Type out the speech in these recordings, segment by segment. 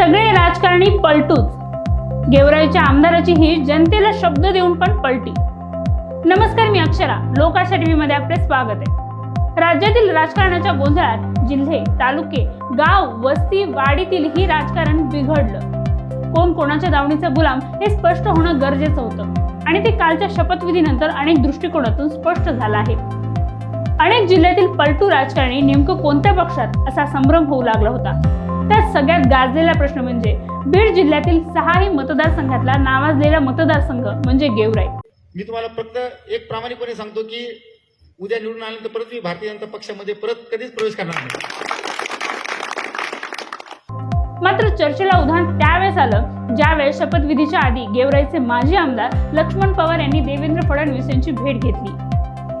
सगळे राजकारणी पलटूच. गेवराईच्या आमदाराची ही जनतेला शब्द देऊन पण पलटी. नमस्कार मी अक्षरा लोकाशा टीव्ही मध्ये आपले स्वागत आहे. राज्यातील राजकारणाच्या गोंधळात जिल्हे तालुके गाव वस्ती वाडीतील ही राजकारण बिघडलं. कोण कोणाच्या दावणीचा गुलाम हे स्पष्ट होणं गरजेचं होतं. आणि ते कालच्या शपथविधीनंतर अनेक दृष्टिकोनातून स्पष्ट झालं आहे. अनेक जिल्ह्यातील पलटू राजकारणी नेमकं कोणत्या पक्षात असा संभ्रम होऊ लागला होता? त्यात सगळ्यात गाजलेला प्रश्न म्हणजे बीड जिल्ह्यातील सहाही मतदारसंघातला नावाजलेला मतदारसंघ म्हणजे गेवराई. मी तुम्हाला फक्त एक प्रामाणिकपणे सांगतो की उद्या निवडून आल्यानंतर परत मी भारतीय जनता पक्षामध्ये परत कधीच प्रवेश करणार नाही. मात्र चर्चेला उधाण त्यावेळेस आलं ज्यावेळेस शपथविधीच्या आधी गेवराईचे माजी आमदार लक्ष्मण पवार यांनी देवेंद्र फडणवीस यांची भेट घेतली.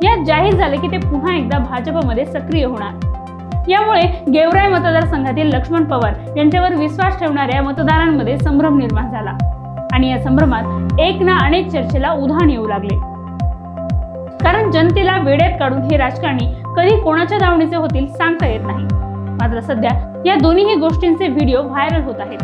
यात जाहीर झालं की ते पुन्हा एकदा भाजपमध्ये सक्रिय होणार. यामुळे गेवराई मतदारसंघातील लक्ष्मण पवार यांच्यावर विश्वास ठेवणाऱ्या मतदारांमध्ये संभ्रम निर्माण झाला. आणि या संभ्रमात एक ना अनेक चर्चेला उधाण येऊ लागले. कारण जनतेला वेड्यात काढून हे राजकारणी कधी कोणाच्या दावणीचे होतील सांगता येत नाही. मात्र सध्या या दोन्हीही गोष्टींचे व्हिडिओ व्हायरल होत आहेत.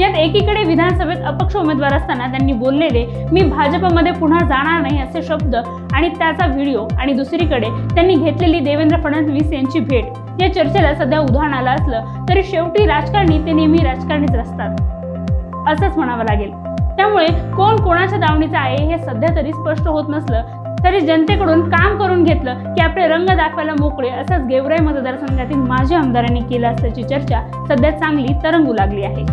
यात एकीकडे विधानसभेत अपक्ष उमेदवार असताना त्यांनी बोललेले मी भाजपमध्ये पुन्हा जाणार नाही असे शब्द आणि त्याचा व्हिडिओ आणि दुसरीकडे त्यांनी घेतलेली देवेंद्र फडणवीस यांची भेट या चर्चेला सध्या उदाहरण आलं असलं तरी शेवटी राजकारणी ते नेहमी राजकारणीच असतात असंच म्हणावं लागेल. त्यामुळे कोण कोणाच्या दावणीचं आहे हे सध्या तरी स्पष्ट होत नसलं तरी जनतेकडून काम करून घेतलं की आपले रंग दाखवायला मोकळे असंच गेवराई मतदारसंघातील माजी आमदारांनी केलं असल्याची चर्चा सध्या चांगली तरंगू लागली आहे.